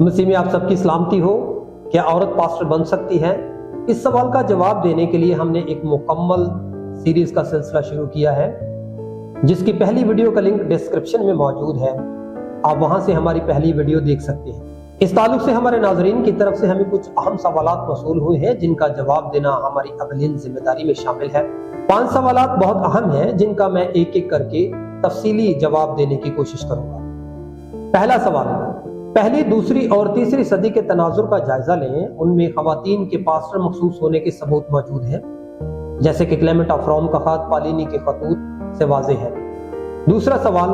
مسیح میں آپ سب کی سلامتی ہو، کیا عورت پاسٹر بن سکتی ہے؟ اس سوال کا جواب دینے کے لیے ہم نے ایک مکمل سیریز کا سلسلہ شروع کیا ہے، جس کی پہلی ویڈیو کا لنک ڈسکرپشن میں موجود ہے۔ آپ وہاں سے ہماری پہلی ویڈیو دیکھ سکتے ہیں۔ اس تعلق سے ہمارے ناظرین کی طرف سے ہمیں کچھ اہم سوالات موصول ہوئے ہیں، جن کا جواب دینا ہماری اولین ذمہ داری میں شامل ہے۔ پانچ سوالات بہت اہم ہیں، جن کا میں ایک ایک کر کے تفصیلی جواب دینے کی کوشش کروں گا۔ پہلا سوال پہلی، دوسری اور تیسری صدی کے تناظر کا جائزہ لیں، ان میں خواتین کے پاسٹر مخصوص ہونے کے ثبوت موجود ہیں، جیسے کہ کلیمٹ آف روم کا خط، پالینی کے خطوط سے واضح ہے۔ دوسرا سوال،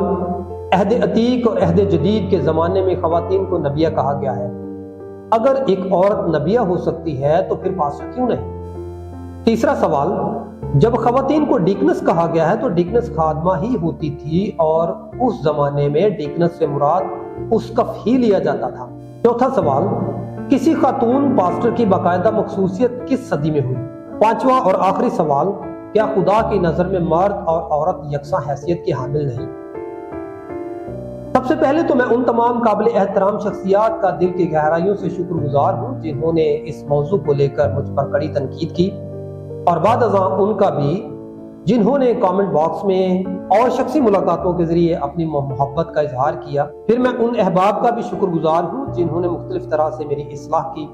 عہد عتیق اور عہد جدید کے زمانے میں خواتین کو نبیہ کہا گیا ہے۔ اگر ایک عورت نبیہ ہو سکتی ہے تو پھر پاسٹر کیوں نہیں؟ تیسرا سوال، جب خواتین کو ڈیکنس کہا گیا ہے تو ڈیکنس خادمہ ہی ہوتی تھی اور اس زمانے میں ڈیکنس سے مراد اس کف ہی لیا جاتا تھا۔ چوتھا سوال، کسی خاتون پاسٹر کی باقاعدہ مخصوصیت کس صدی میں ہوئی؟ پانچواں اور آخری سوال، کیا خدا کی نظر میں مرد اور عورت یکساں حیثیت کی حامل نہیں؟ سب سے پہلے تو میں ان تمام قابل احترام شخصیات کا دل کی گہرائیوں سے شکر گزار ہوں جنہوں نے اس موضوع کو لے کر مجھ پر کڑی تنقید کی۔ اور بعد ازاں ان کا بھی جنہوں نے کامنٹ باکس میں اور شخصی ملاقاتوں کے ذریعے اپنی محبت کا اظہار کیا، پھر میں ان احباب کا بھی شکر گزار ہوں جنہوں نے مختلف طرح سے میری اصلاح کی۔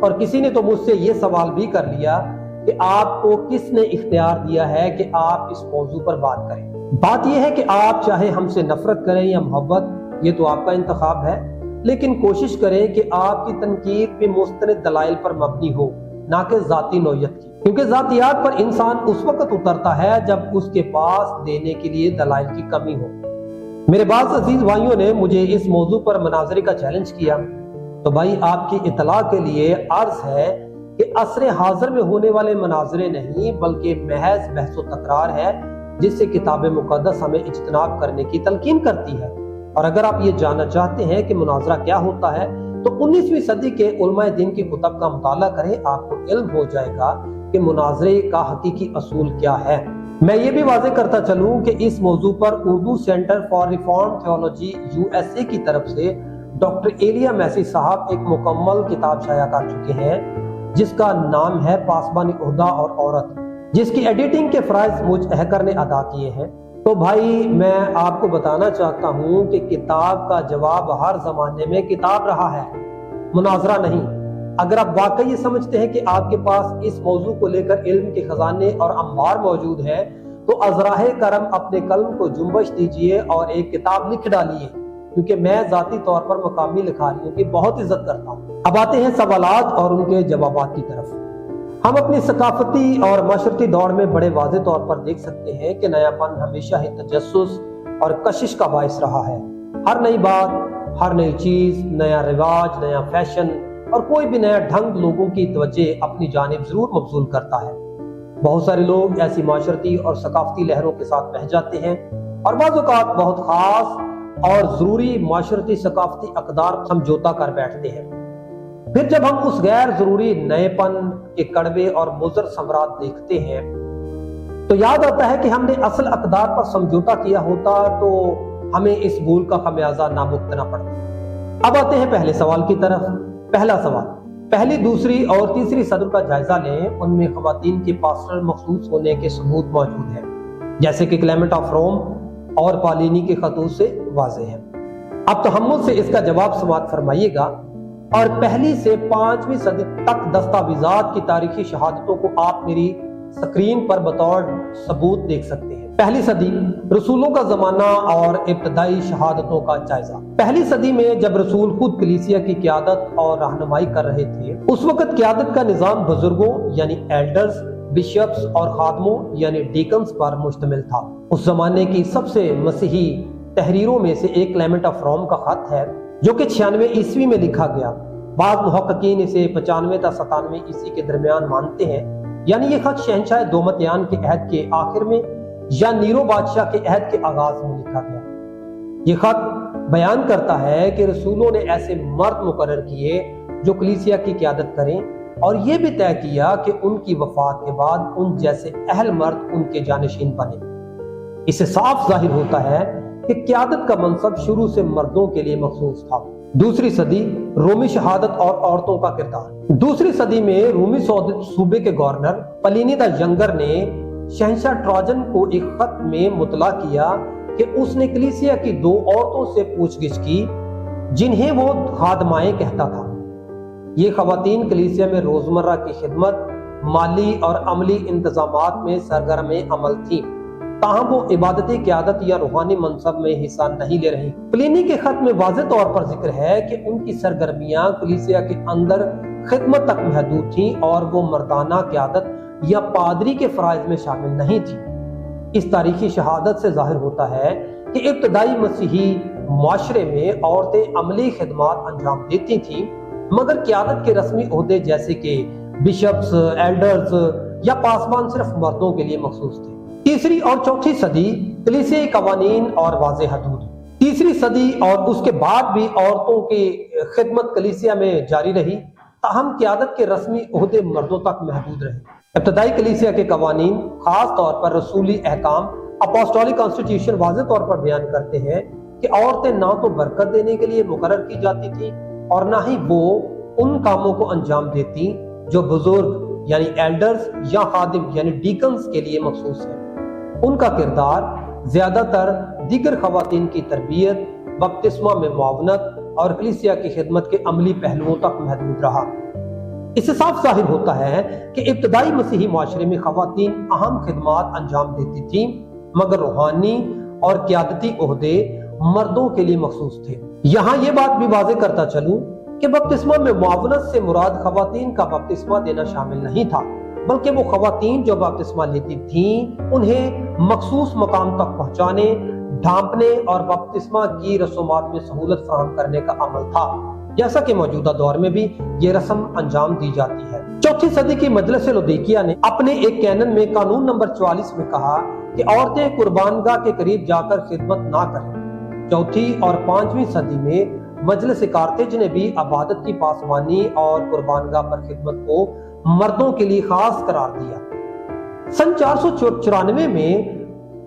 اور کسی نے تو مجھ سے یہ سوال بھی کر لیا کہ آپ کو کس نے اختیار دیا ہے کہ آپ اس موضوع پر بات کریں؟ بات یہ ہے کہ آپ چاہے ہم سے نفرت کریں یا محبت، یہ تو آپ کا انتخاب ہے۔ لیکن کوشش کریں کہ آپ کی تنقید بھی مستند دلائل پر مبنی ہو، نہ کہ ذاتی نوعیت کی۔ کیونکہ ذاتیات پر انسان اس وقت اترتا ہے جب اس کے پاس دینے کے لیے دلائل کی کمی ہو۔ میرے بعض عزیز بھائیوں نے مجھے اس موضوع پر مناظرے کا چیلنج کیا۔ تو بھائی، آپ کی اطلاع کے لیے عرض ہے کہ عصر حاضر میں ہونے والے مناظرے نہیں، بلکہ محض بحث و تکرار ہے، جس سے کتاب مقدس ہمیں اجتناب کرنے کی تلقین کرتی ہے۔ اور اگر آپ یہ جاننا چاہتے ہیں کہ مناظرہ کیا ہوتا ہے، تو انیسویں صدی کے علماء دین کی کتب کا مطالعہ کریں، آپ کو علم ہو جائے گا۔ کہ مناظرے کا حقیقی اصول کیا ہے۔ میں یہ بھی واضح کرتا چلوں کہ اس موضوع پر Urdu centre for reform theology U S A کی طرف سے ڈاکٹر ایلیا میسی صاحب ایک مکمل کتاب شائع کر چکے ہیں، جس کا نام ہے پاسبانی عہدہ اور عورت، جس کی ایڈیٹنگ کے فرائض مجھ اہکر نے ادا کیے ہیں۔ تو بھائی، میں آپ کو بتانا چاہتا ہوں کہ کتاب کا جواب ہر زمانے میں کتاب رہا ہے، مناظرہ نہیں۔ اگر آپ واقعی یہ سمجھتے ہیں کہ آپ کے پاس اس موضوع کو لے کر علم کے خزانے اور انبار موجود ہے تو ازراہ کرم اپنے قلم کو جنبش دیجیے اور ایک کتاب لکھ ڈالیے، کیونکہ میں ذاتی طور پر مقامی لکھاریوں کی بہت عزت کرتا ہوں۔ اب آتے ہیں سوالات اور ان کے جوابات کی طرف۔ ہم اپنی ثقافتی اور معاشرتی دور میں بڑے واضح طور پر دیکھ سکتے ہیں کہ نیا پن ہمیشہ ہی تجسس اور کشش کا باعث رہا ہے۔ ہر نئی بات، ہر نئی چیز، نیا رواج، نیا فیشن اور کوئی بھی نیا ڈھنگ لوگوں کی توجہ اپنی جانب ضرور مبزول کرتا ہے۔ بہت سارے لوگ ایسی معاشرتی اور ثقافتی لہروں کے ساتھ بہ جاتے ہیں اور بعض اوقات بہت خاص اور ضروری معاشرتی ثقافتی اقدار سمجھوتا کر بیٹھتے ہیں۔ پھر جب ہم اس غیر ضروری نئے پن کے کڑوے اور مضر سمرات دیکھتے ہیں، تو یاد آتا ہے کہ ہم نے اصل اقدار پر سمجھوتا کیا ہوتا تو ہمیں اس بھول کا خمیازہ نہ بھگتنا پڑتا۔ اب آتے ہیں پہلے سوال کی طرف۔ پہلا سوال۔ پہلی، دوسری اور تیسری صدر کا جائزہ لیں، ان میں خواتین کے پاسٹر مخصوص ہونے کے ثبوت موجود ہیں، جیسے کہ کلیمٹ آف روم اور پالینی کے خطوط سے واضح ہے اب تحمل سے اس کا جواب سماعت فرمائیے گا۔ اور پہلی سے پانچویں صدی تک دستاویزات کی تاریخی شہادتوں کو آپ میری سکرین پر بطور ثبوت دیکھ سکتے ہیں۔ پہلی صدی رسولوں کا زمانہ اور ابتدائی شہادتوں کا جائزہ۔ پہلی صدی میں جب رسول خود کلیسیا کی قیادت اور رہنمائی کر رہے تھے، اس وقت قیادت کا نظام بزرگوں یعنی ایلڈرز بشپس اور خادموں یعنی ڈیکنز پر مشتمل تھا۔ اس زمانے کی سب سے مسیحی تحریروں میں سے ایک کلیمٹ آف روم کا خط ہے، جو کہ چھیانوے عیسوی میں لکھا گیا۔ بعض محققین اسے پچانوے تا ستانوے عیسوی کے درمیان مانتے ہیں۔ یعنی یہ خط شہنشاہ دومتیان کے عہد کے آخر میں یا نیرو بادشاہ کے عہد کے آغاز میں لکھا گیا۔ یہ خط بیان کرتا ہے کہ رسولوں نے ایسے مرد مقرر کیے جو کلیسیا کی قیادت کریں اور یہ بھی طے کیا کہ ان کی وفات کے بعد ان جیسے اہل مرد ان کے جانشین بنے اسے صاف ظاہر ہوتا ہے کہ قیادت کا منصب شروع سے مردوں کے لیے مخصوص تھا۔ دوسری صدی رومی شہادت اور عورتوں کا کردار۔ دوسری صدی میں رومی صوبے کے گورنر پلینی دا ینگر نے شہنشاہ ٹراجن کو ایک خط میں مطلع کیا کہ اس نے کلیسیا کی دو عورتوں سے پوچھ گچھ کی جنہیں وہ خادمائیں کہتا تھا۔ یہ خواتین کلیسیا میں روزمرہ کی خدمت، مالی اور عملی انتظامات میں سرگرم عمل تھیں۔ تاہم وہ عبادتی، قیادت یا روحانی منصب میں حصہ نہیں لے رہی۔ پلینی کے خط میں واضح طور پر ذکر ہے کہ ان کی سرگرمیاں کلیسیا کے اندر خدمت تک محدود تھیں اور وہ مردانہ قیادت یا پادری کے فرائض میں شامل نہیں تھی۔ اس تاریخی شہادت سے ظاہر ہوتا ہے کہ ابتدائی مسیحی معاشرے میں عورتیں عملی خدمات انجام دیتی تھیں، مگر قیادت کے رسمی عہدے جیسے کہ بشپس، ایلڈرز یا پاسبان صرف مردوں کے لیے مخصوص تھے۔ تیسری اور چوتھی صدی کلیسیائی قوانین اور واضح حدود۔ تیسری صدی اور اس کے بعد بھی عورتوں کی خدمت کلیسیا میں جاری رہی، تاہم قیادت کے رسمی عہدے مردوں تک محدود رہے۔ ابتدائی کلیسیا کے قوانین، خاص طور پر رسولی احکام اپوسٹولی کانسٹیٹیوشن واضح طور پر بیان کرتے ہیں کہ عورتیں نہ تو برکت دینے کے لیے مقرر کی جاتی تھی اور نہ ہی وہ ان کاموں کو انجام دیتی جو بزرگ یعنی ایلڈرز یا خادم یعنی ڈیکنز کے لیے مخصوص ہے ان کا کردار زیادہ تر دیگر خواتین کی تربیت، بپتسمہ میں معاونت اور کلیسیا کی خدمت کے عملی پہلوؤں تک محدود رہا۔ اس سے صاف ظاہر ہوتا ہے کہ ابتدائی مسیحی معاشرے میں خواتین اہم خدمات انجام دیتی تھیں، مگر روحانی اور قیادتی عہدے مردوں کے لیے مخصوص تھے۔ یہاں یہ بات بھی واضح کرتا چلوں کہ بپتسمہ میں معاونت سے مراد خواتین کا بپتسمہ دینا شامل نہیں تھا، بلکہ وہ خواتین جو بپتسمہ لیتی تھیں، انہیں مخصوص مقام تک پہنچانے، ڈھانپنے اور بپتسمہ کی رسومات میں سہولت فراہم کرنے کا عمل تھا۔ جیسا کہ موجودہ دور میں بھی یہ رسم انجام دی جاتی ہے۔ چوتھی صدی کی مجلس لدیکیا نے اپنے ایک کینن میں قانون نمبر چوالیس میں کہا کہ عورتیں قربان گاہ کے قریب جا کر خدمت نہ کریں۔ چوتھی اور پانچویں صدی میں مجلس کارتج نے بھی عبادت کی پاسوانی اور قربان گاہ پر خدمت کو مردوں کے لیے خاص قرار دیا۔ سن چار سو چورانوے میں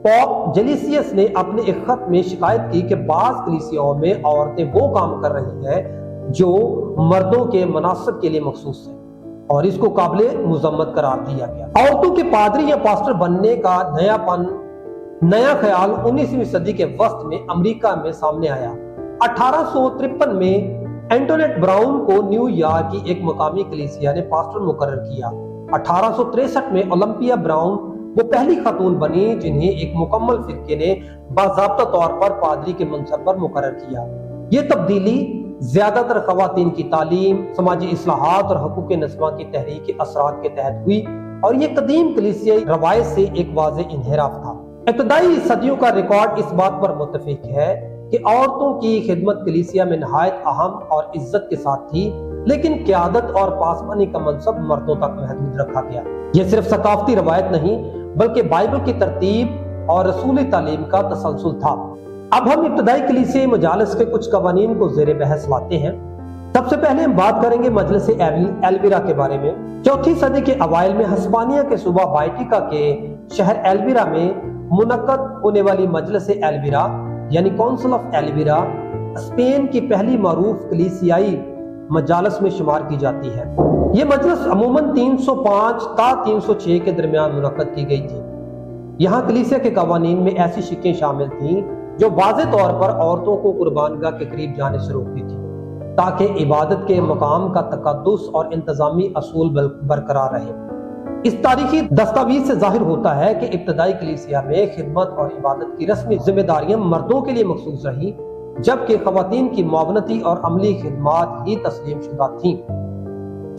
پوپ جلیسیس نے اپنے ایک خط میں شکایت کی کہ بعض کلیسیوں میں عورتیں وہ کام کر رہی ہیں جو مردوں کے مناسب کے لیے مخصوص ہے اور اس کو قابل مذمت قرار دیا گیا۔ عورتوں کے پادری یا پاسٹر بننے کا نیا پن نیا خیال انیسویں صدی کے وسط میں امریکہ میں سامنے آیا۔ اٹھارہ سو ترپن میں اینٹونیٹ براؤن کو نیو یارک کی ایک مقامی کلیسیا نے پاسٹر مقرر کیا۔ اٹھارہ سو تریسٹھ میں اولمپیا براؤن وہ پہلی خاتون بنی جنہیں ایک مکمل فرقے نے باضابطہ طور پر پادری کے منصب پر مقرر کیا۔ یہ تبدیلی زیادہ تر خواتین کی تعلیم سماجی اصلاحات اور حقوق نسبہ کی تحریک کے اثرات کے تحت ہوئی اور یہ قدیم کلیسیائی روایت سے ایک واضح انحراف تھا۔ ابتدائی صدیوں کا ریکارڈ اس بات پر متفق ہے کہ عورتوں کی خدمت کلیسیا میں نہایت اہم اور عزت کے ساتھ تھی، لیکن قیادت اور پاسبانی کا منصب مردوں تک محدود رکھا گیا۔ یہ صرف ثقافتی روایت نہیں، بلکہ بائبل کی ترتیب اور رسول تعلیم کا تسلسل تھا۔ اب ہم ابتدائی کلیسے مجالس کے کچھ قوانین کو زیر بحث لاتے ہیں۔ سب سے پہلے ہم بات کریں گے مجلس ایلویرا کے بارے میں۔ چوتھی صدی کے اوائل میں ہسپانیہ کے صوبہ بائٹیکا کے شہر ایلویرا میں منعقد ہونے والی مجلس ایلویرا یعنی کونسل آف ایلویرا اسپین کی پہلی معروف کلیسیائی مجالس میں شمار کی جاتی ہے۔ یہ مجلس عموماً تین سو پانچ تا تین سو چھ کے درمیان منعقد کی گئی تھی۔ یہاں کلیسیا کے قوانین میں ایسی شکیں شامل تھیں جو واضح طور پر عورتوں کو قربان گاہ کے قریب جانے سے روکتی تھی، تاکہ عبادت کے مقام کا تقدس اور انتظامی اصول برقرار رہے۔ اس تاریخی دستاویز سے ظاہر ہوتا ہے کہ ابتدائی کلیسیا میں خدمت اور عبادت کی رسمی ذمہ داریاں مردوں کے لیے مخصوص رہی جبکہ خواتین کی معاونتی اور عملی خدمات ہی تسلیم شدہ تھیں۔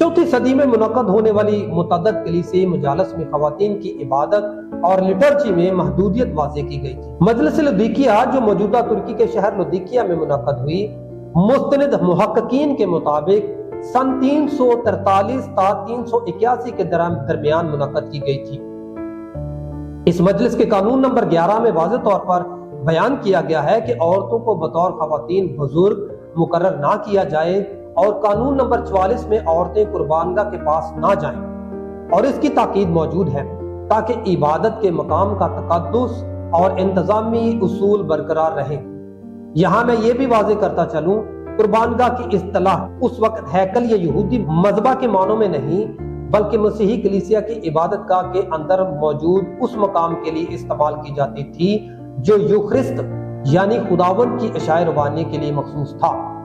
چوتھی صدی میں منعقد ہونے والی متعدد کلیسی مجالس میں خواتین کی عبادت اور لٹرچی میں محدودیت واضح کی گئی تھی۔ مجلس لدیکیا جو موجودہ ترکی کے شہر لدیکیا میں منعقد ہوئی، مستند محققین کے مطابق سن تین سو ترتالیس تا تین سو اکیاسی کے درمیان منعقد کی گئی تھی۔ اس مجلس کے قانون نمبر گیارہ میں واضح طور پر بیان کیا گیا ہے کہ عورتوں کو بطور خواتین بزرگ مقرر نہ کیا جائے اور قانون نمبر چوالیس میں عورتیں قربان گاہ کے پاس نہ جائیں۔ اور اس کی تاکید موجود ہے تاکہ عبادت کے مقام کا تقدس اور انتظامی اصول برقرار رہے۔ یہاں میں یہ بھی واضح کرتا چلوں، قربانگاہ کی اصطلاح اس وقت ہیکل یا یہودی مذبح کے معنوں میں نہیں، بلکہ مسیحی کلیسیا کی عبادت گاہ کے اندر موجود اس مقام کے لیے استعمال کی جاتی تھی جو یوخرست یعنی خداون کی اشاع روانی کے لیے مخصوص تھا۔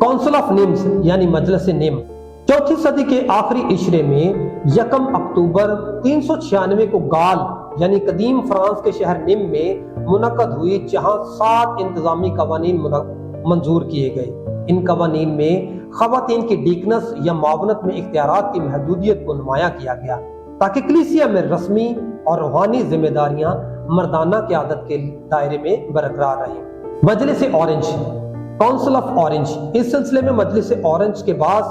کونسل آف نیمز یعنی مجلس نیم۔ چوتھی صدی کے آخری عشرے میں یکم اکتوبر تین سو چھیانوے کو گال یعنی قدیم فرانس کے شہر نیم میں منعقد ہوئی، جہاں سات انتظامی قوانین منظور کیے گئے۔ ان قوانین میں خواتین کی ڈیکنس یا معاونت میں اختیارات کی محدودیت کو نمایاں کیا گیا۔ تاکہ کلیسیا میں رسمی اور روحانی ذمہ داریاں مردانہ قیادت کے دائرے میں برقرار رہیں۔ مجلس اورنج کونسل آف اورنج۔ اس سلسلے میں مجلس اورنج کے بعض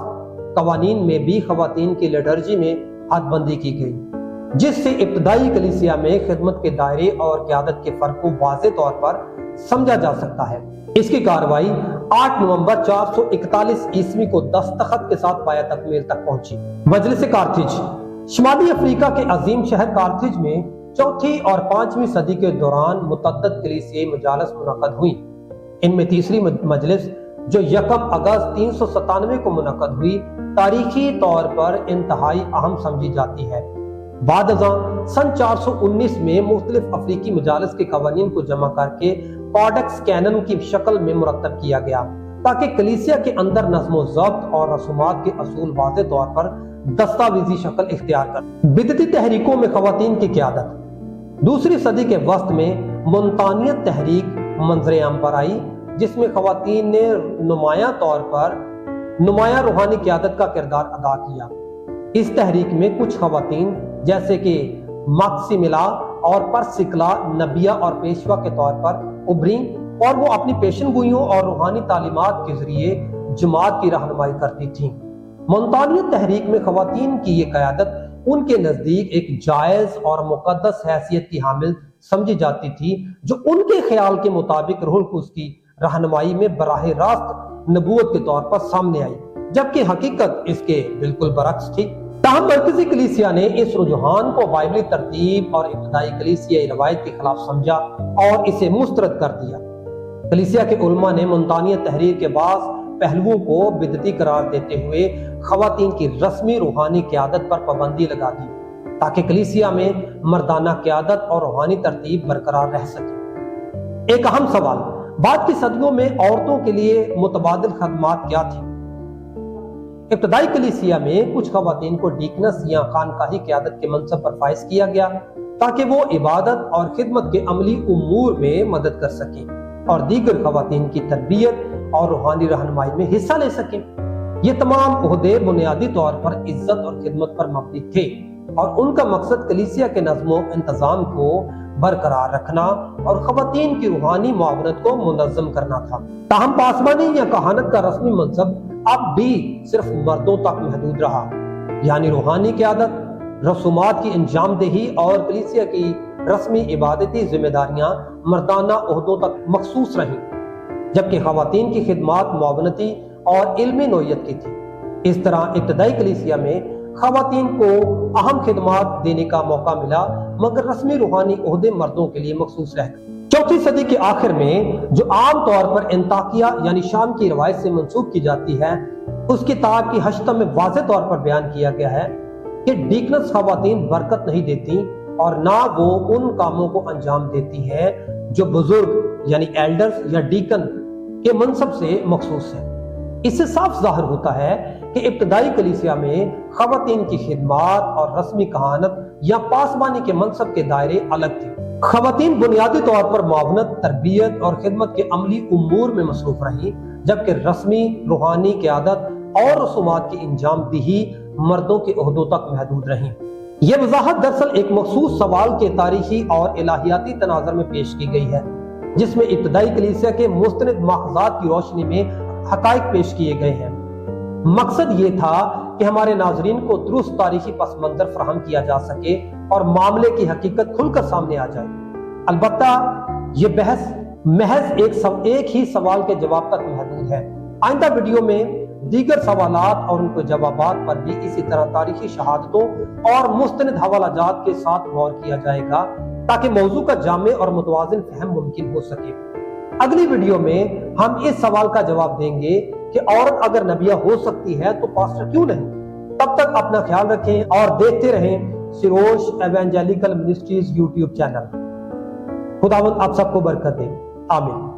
قوانین میں بھی خواتین کی لیڈرجی میں حد بندی کی گئی، جس سے ابتدائی کلیسیا میں خدمت کے دائرے اور قیادت کے فرق کو واضح طور پر سمجھا جا سکتا ہے۔ اس کی کاروائی آٹھ نومبر چار سو اکتالیس عیسوی کو دستخط کے ساتھ پایا تکمیل تک پہنچی۔ مجلس کارتھج۔ شمالی افریقہ کے عظیم شہر کارتھج میں چوتھی اور پانچویں صدی کے دوران متعدد کلیسیائی مجالس منعقد ہوئی ان میں تیسری مجلس جو یکم اگست تین سو ستانوے کو منعقد ہوئی، تاریخی طور پر انتہائی اہم سمجھی جاتی ہے۔ بعد ازاں سن چار سو انیس میں مختلف افریقی مجالس کے قوانین کو جمع کر کے کوڈکس کینن کی شکل میں مرتب کیا گیا، تاکہ کلیسیا کے اندر نظم و ضبط اور رسومات کے اصول واضح طور پر دستاویزی شکل اختیار کر۔ بدتی تحریکوں میں خواتین کی قیادت۔ دوسری صدی کے وسط میں منتانیت تحریک منظر عام پر آئی، جس میں خواتین نے نمایاں طور پر نمایاں روحانی قیادت کا کردار ادا کیا۔ اس تحریک میں کچھ خواتین، جیسے کہ مقسی ملا اور پر سکلا نبیہ اور پیشوا کے طور پر ابری اور وہ اپنی پیشن گوئیوں اور روحانی تعلیمات کے ذریعے جماعت کی رہنمائی کرتی تھیں۔ منتانیت تحریک میں خواتین کی یہ قیادت ان کے نزدیک ایک جائز اور مقدس حیثیت کی حامل سمجھی جاتی تھی جو ان کے خیال کے مطابق روح القدس کی رہنمائی میں براہ راست نبوت کے طور پر سامنے آئی، جبکہ حقیقت اس کے بالکل برعکس تھی۔ تاہم، مرکزی کلیسیا نے اس رجحان کو بائبلی ترتیب اور ابتدائی کلیسیائی روایت کے خلاف سمجھا اور اسے مسترد کر دیا۔ کلیسیا کے علماء نے منتانیت تحریر کے بعض پہلوؤں کو بدتی قرار دیتے ہوئے خواتین کی رسمی روحانی قیادت پر پابندی لگا دی۔ تاکہ کلیسیا میں مردانہ قیادت اور روحانی ترتیب برقرار رہ سکے۔ ایک اہم سوال، بعد کی صدیوں میں عورتوں کے لیے متبادل خدمات کیا تھی ابتدائی کلیسیا میں کچھ خواتین کو ڈیکنس یا خانقاہی قیادت کے منصب پر فائز کیا گیا تاکہ وہ عبادت اور خدمت کے عملی امور میں مدد کر سکیں اور دیگر خواتین کی تربیت اور روحانی رہنمائی میں حصہ لے سکیں۔ یہ تمام عہدے بنیادی طور پر عزت اور خدمت پر مبنی تھے۔ اور ان کا مقصد کلیسیا کے نظم و انتظام کو برقرار رکھنا اور خواتین کی روحانی معاونت کو منظم کرنا تھا۔ تاہم پاسمانی یا کہانت کا رسمی منصب اب بھی صرف مردوں تک محدود رہا۔ یعنی روحانی قیادت، رسومات کی انجام دہی اور کلیسیا کی رسمی عبادتی ذمہ داریاں مردانہ عہدوں تک مخصوص رہیں، جبکہ خواتین کی خدمات معاونتی اور علمی نوعیت کی تھی۔ اس طرح ابتدائی کلیسیا میں خواتین کو اہم خدمات دینے کا موقع ملا، مگر رسمی روحانی عہدے مردوں کے لیے مخصوص رہ گئے چوتھی صدی کے آخر میں جو عام طور پر انتاکیہ یعنی شام کی روایت سے منسوخ کی جاتی ہے، اس کتاب کی حشتہ میں واضح طور پر بیان کیا گیا ہے کہ ڈیکنس خواتین برکت نہیں دیتی اور نہ وہ ان کاموں کو انجام دیتی ہے جو بزرگ یعنی ایلڈرز یا ڈیکن کے منصب سے مخصوص ہے اس سے صاف ظاہر ہوتا ہے کہ ابتدائی کلیسیا میں خواتین کی خدمات اور رسمی کہانت یا پاسبانی کے منصب کے دائرے الگ تھے۔ خواتین بنیادی طور پر معاونت، تربیت اور خدمت کے عملی امور میں مصروف رہی جبکہ رسمی، روحانی قیادت اور رسومات کی انجام دہی مردوں کے عہدوں تک محدود رہی یہ وضاحت دراصل ایک مخصوص سوال کے تاریخی اور الہیاتی تناظر میں پیش کی گئی ہے، جس میں ابتدائی کلیسیا کے مستند ماخذات کی روشنی میں حقائق پیش کیے گئے ہیں۔ مقصد یہ تھا کہ ہمارے ناظرین کو درست تاریخی پس منظر فراہم کیا جا سکے اور معاملے کی حقیقت کھل کر سامنے آ جائے۔ البتہ یہ بحث محض ایک سو ایک ہی سوال کے جواب تک محدود ہے۔ آئندہ ویڈیو میں دیگر سوالات اور ان کے جوابات پر بھی اسی طرح تاریخی شہادتوں اور مستند حوالہ جات کے ساتھ غور کیا جائے گا تاکہ موضوع کا جامع اور متوازن فہم ممکن ہو سکے۔ اگلی ویڈیو میں ہم اس سوال کا جواب دیں گے کہ عورت اگر نبیہ ہو سکتی ہے تو پاسٹر کیوں نہیں؟ تب تک اپنا خیال رکھیں اور دیکھتے رہیں Sarosh evangelical ministries YouTube channel خداوند آپ سب کو برکت دے. آمین.